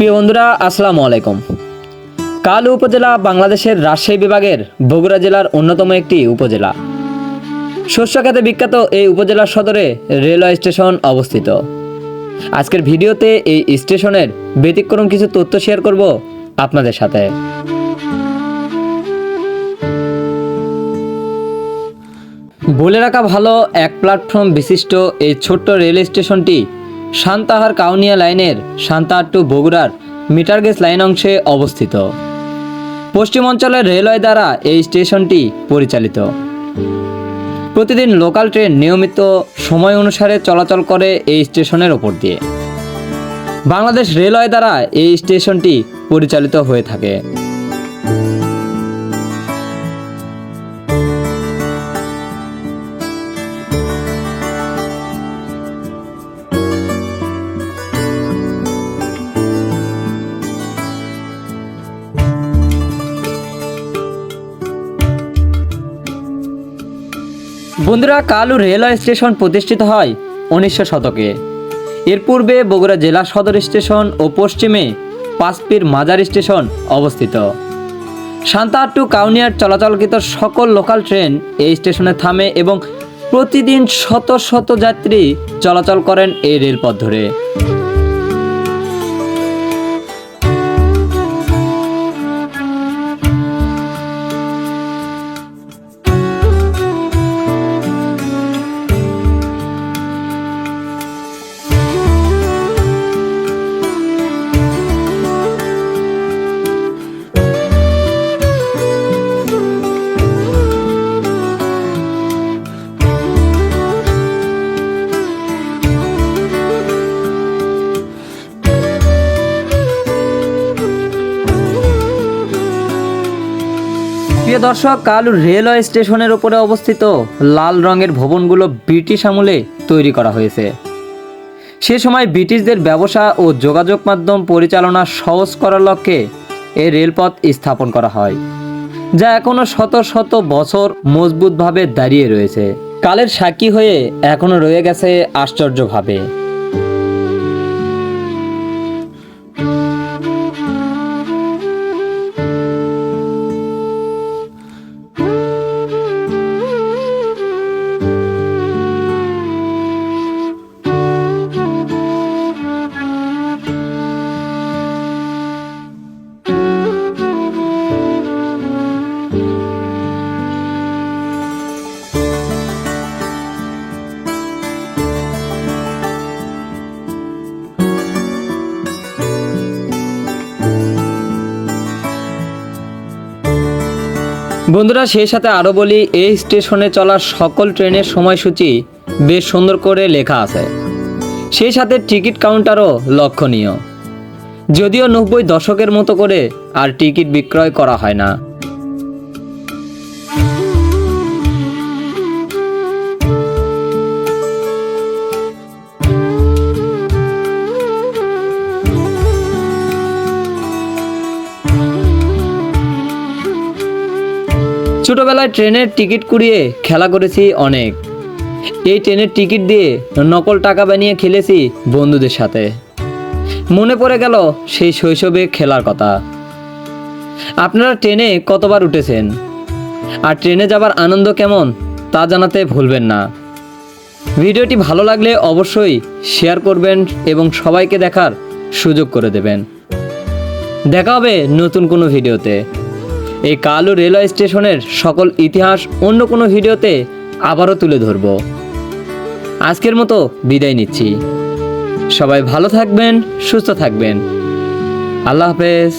প্রিয় বন্ধুরা, আসসালামু আলাইকুম। কালু উপজেলা বাংলাদেশের রাজশাহী বিভাগের বগুড়া জেলার অন্যতম একটি উপজেলা। শস্য খাতে বিখ্যাত এই উপজেলার সদরে রেলওয়ে স্টেশন অবস্থিত। আজকের ভিডিওতে এই স্টেশনের ব্যতিক্রম কিছু তথ্য শেয়ার করব আপনাদের সাথে। বলে রাখা ভালো, এক প্ল্যাটফর্ম বিশিষ্ট এই ছোট্ট রেল স্টেশনটি সান্তাহার কাউনিয়া লাইনের সান্তাহার টু বগুড়ার মিটার গেজ লাইন অংশে অবস্থিত। পশ্চিম অঞ্চলের রেলওয়ে দ্বারা এই স্টেশনটি পরিচালিত। প্রতিদিন লোকাল ট্রেন নিয়মিত সময় অনুসারে চলাচল করে এই স্টেশনের ওপর দিয়ে। বাংলাদেশ রেলওয়ে দ্বারা এই স্টেশনটি পরিচালিত হয়ে থাকে। বন্ধুরা, কালু রেলওয়ে স্টেশন প্রতিষ্ঠিত হয় উনিশশো শতকে। এর পূর্বে বগুড়া জেলা সদর স্টেশন ও পশ্চিমে পাঁচপির মাজার স্টেশন অবস্থিত। সান্তাহার টু কাউনিয়ার চলাচলকৃত সকল লোকাল ট্রেন এই স্টেশনে থামে এবং প্রতিদিন শত শত যাত্রী চলাচল করেন এই রেলপথ ধরে। প্রিয় দর্শক, কাল রেলওয়ে স্টেশনের উপরে অবস্থিত লাল রঙের ভবনগুলো ব্রিটিশ আমলে তৈরি করা হয়েছে। সে সময় ব্রিটিশদের ব্যবসা ও যোগাযোগ মাধ্যম পরিচালনা সহজ করার লক্ষ্যে এই রেলপথ স্থাপন করা হয়, যা এখনও শত শত বছর মজবুতভাবে দাঁড়িয়ে রয়েছে। কালের সাক্ষী হয়ে এখনও রয়ে গেছে আশ্চর্যভাবে। বন্ধুরা, সেই সাথে আরও বলি, এই স্টেশনে চলা সকল ট্রেনের সময়সূচি বেশ সুন্দর করে লেখা আছে। সেই সাথে টিকিট কাউন্টারও লক্ষণীয়। যদিও নব্বই দশকের মতো করে আর টিকিট বিক্রয় করা হয় না। ছোটবেলায় ট্রেনের টিকিট কুড়িয়ে খেলা করেছি অনেক। এই ট্রেনের টিকিট দিয়ে নকল টাকা বানিয়ে খেলেছি বন্ধুদের সাথে। মনে পড়ে গেল সেই শৈশবে খেলার কথা। আপনারা ট্রেনে কতবার উঠেছেন? আর ট্রেনে যাবার আনন্দ কেমন তা জানাতে ভুলবেন না। ভিডিওটি ভালো লাগলে অবশ্যই শেয়ার করবেন এবং সবাইকে দেখার সুযোগ করে দেবেন। দেখা হবে নতুন কোনো ভিডিওতে। এই কালু রেলওয়ে স্টেশনের সকল ইতিহাস অন্য কোনো ভিডিওতে আবারও তুলে ধরব। আজকের মতো বিদায় নিচ্ছি। সবাই ভালো থাকবেন, সুস্থ থাকবেন। আল্লাহ হাফেজ।